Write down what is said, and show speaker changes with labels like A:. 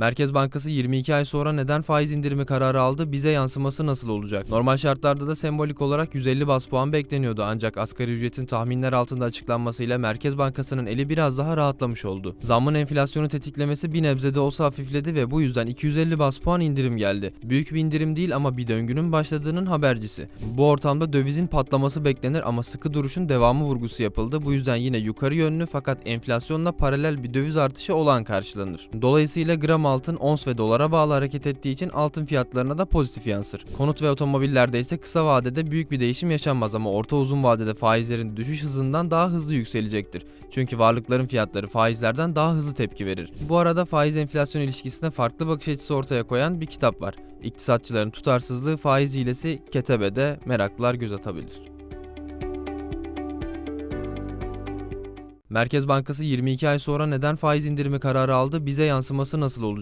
A: Merkez Bankası 22 ay sonra neden faiz indirimi kararı aldı, bize yansıması nasıl olacak? Normal şartlarda da sembolik olarak 150 bas puan bekleniyordu ancak asgari ücretin tahminler altında açıklanmasıyla Merkez Bankası'nın eli biraz daha rahatlamış oldu. Zammın enflasyonu tetiklemesi bir nebze de olsa hafifledi ve bu yüzden 250 bas puan indirim geldi. Büyük bir indirim değil ama bir döngünün başladığının habercisi. Bu ortamda dövizin patlaması beklenir ama sıkı duruşun devamı vurgusu yapıldı. Bu yüzden yine yukarı yönlü fakat enflasyonla paralel bir döviz artışı olan karşılanır. Dolayısıyla gram altın ons ve dolara bağlı hareket ettiği için altın fiyatlarına da pozitif yansır. Konut ve otomobillerde ise kısa vadede büyük bir değişim yaşanmaz ama orta uzun vadede faizlerin düşüş hızından daha hızlı yükselecektir. Çünkü varlıkların fiyatları faizlerden daha hızlı tepki verir. Bu arada faiz enflasyon ilişkisine farklı bakış açısı ortaya koyan bir kitap var. İktisatçıların tutarsızlığı faiz hilesi Ketebe'de meraklılar göz atabilir. Merkez Bankası 22 ay sonra neden faiz indirimi kararı aldı, bize yansıması nasıl olacak?